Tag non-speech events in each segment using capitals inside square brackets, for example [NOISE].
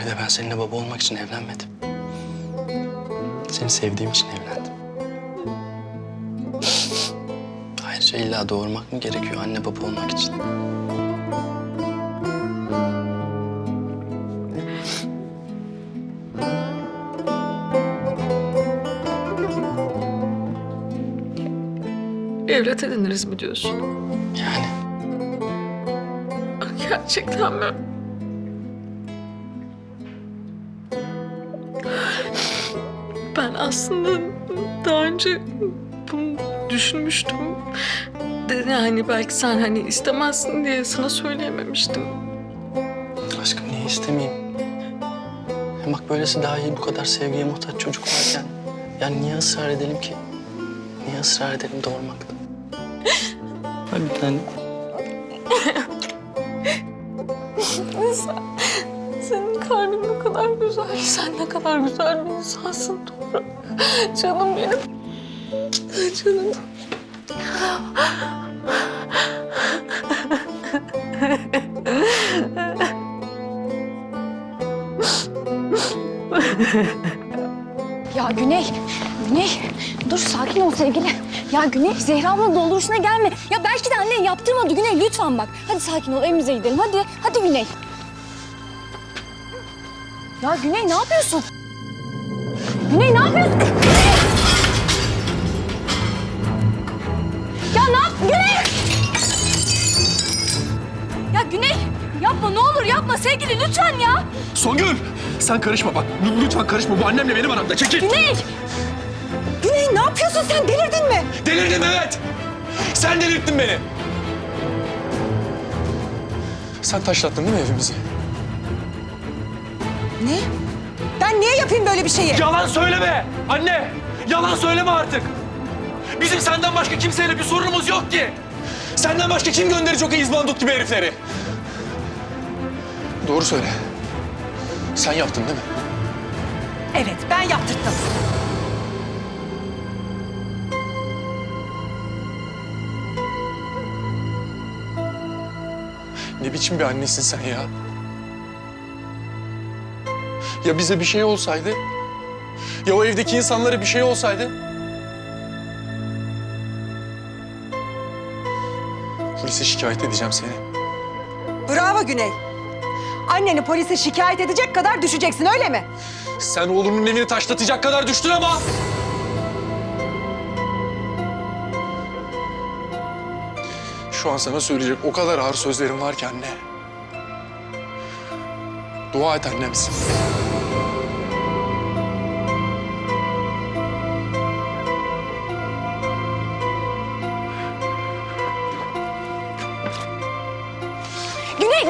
Feride ben seninle baba olmak için evlenmedim. Seni sevdiğim için evlendim. Ayrıca illa doğurmak mı gerekiyor anne baba olmak için? Evlat ediniriz mi diyorsun? Yani Gerçekten mi? Ben aslında daha önce bunu düşünmüştüm. De yani belki sen hani istemezsin diye sana söyleyememiştim. aşkım niye istemeyeyim? Hem bak böylesi daha iyi bu kadar sevgiye muhtaç çocuk varken. Yani niye ısrar edelim ki? Niye ısrar edelim doğurmakta? Hadi bir tane. [LAUGHS] güzel. Sen ne kadar güzel bir insansın Toprak. Canım benim. Canım. Ya Güney, Güney dur sakin ol sevgili. Ya Güney Zehra ablanın dolduruşuna gelme. Ya belki de annen yaptırmadı Güney lütfen bak. Hadi sakin ol evimize gidelim hadi. Hadi Güney. Ya Güney ne yapıyorsun? Güney ne yapıyorsun? Ya ne yap? Güney! Ya Güney yapma ne olur yapma sevgili lütfen ya. Songül! Sen karışma bak. L- Lütfen karışma. Bu annemle benim aramda. Çekil. Güney! Güney ne yapıyorsun sen delirdin mi? Delirdim evet. Sen delirttin beni. Sen taşlattın değil mi evimizi? Ne? Ben niye yapayım böyle bir şeyi? Yalan söyleme. Anne. Yalan söyleme artık. Bizim senden başka kimseyle bir sorunumuz yok ki. Senden başka kim gönderecek o izbandut gibi herifleri? Doğru söyle. Sen yaptın değil mi? Evet ben yaptırttım. Ne biçim bir annesin sen ya? Ya bize bir şey olsaydı? Ya o evdeki insanlara bir şey olsaydı? Polise şikayet edeceğim seni. Bravo Güney. Anneni polise şikayet edecek kadar düşeceksin öyle mi? Sen oğlunun evini taşlatacak kadar düştün ama... Şu an sana söyleyecek o kadar ağır sözlerim var ki anne. Dua et annemsin.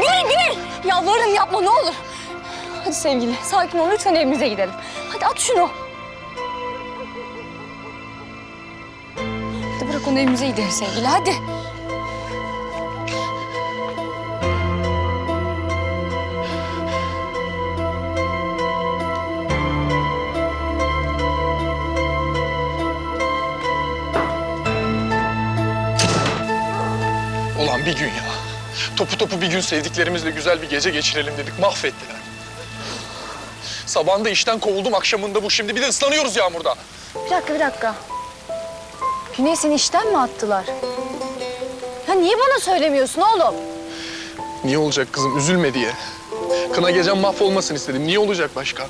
Güney, Güney! Yalvarırım yapma ne olur. Hadi sevgili, sakin ol. Lütfen evimize gidelim. Hadi at şunu. Hadi bırak onu evimize gidelim sevgili, hadi. Ulan bir gün ya. Topu topu bir gün sevdiklerimizle güzel bir gece geçirelim dedik. Mahvettiler. Sabahında işten kovuldum, akşamında bu. Şimdi bir de ıslanıyoruz yağmurda. Bir dakika, bir dakika. Güney seni işten mi attılar? Ya niye bana söylemiyorsun oğlum? Niye olacak kızım? Üzülme diye. Kına gecem mahvolmasın istedim. Niye olacak başka?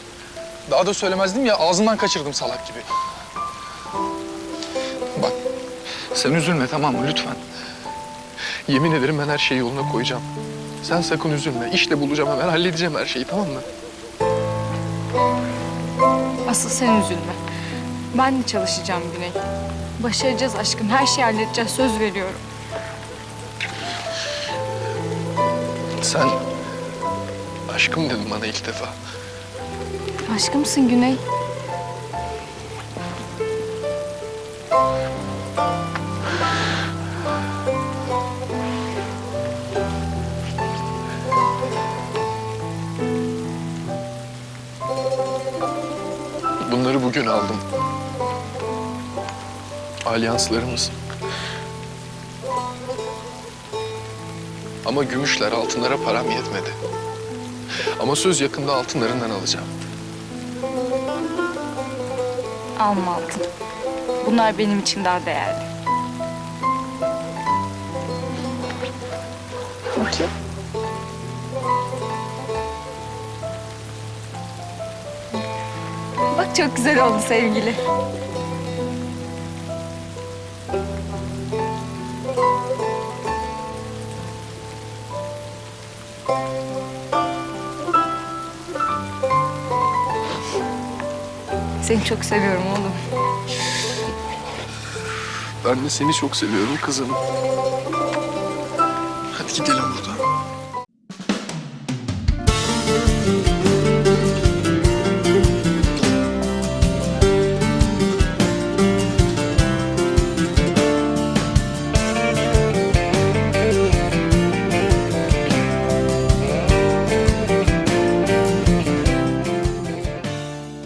Daha da söylemezdim ya, ağzından kaçırdım salak gibi. Bak, sen üzülme tamam mı? Lütfen. Yemin ederim ben her şeyi yoluna koyacağım. Sen sakın üzülme. İşle bulacağım hemen, halledeceğim her şeyi tamam mı? Asıl sen üzülme. Ben de çalışacağım Güney. Başaracağız aşkım. Her şeyi halledeceğiz. Söz veriyorum. Sen aşkım dedin bana ilk defa. Aşkımsın Güney. Bunları bugün aldım. Alyanslarımız. Ama gümüşler, altınlara param yetmedi. Ama söz yakında altınlarından alacağım. Alma altın. Bunlar benim için daha değerli. Bakayım. Çok güzel oldu sevgili. Seni çok seviyorum oğlum. Ben de seni çok seviyorum kızım. Hadi gidelim buradan.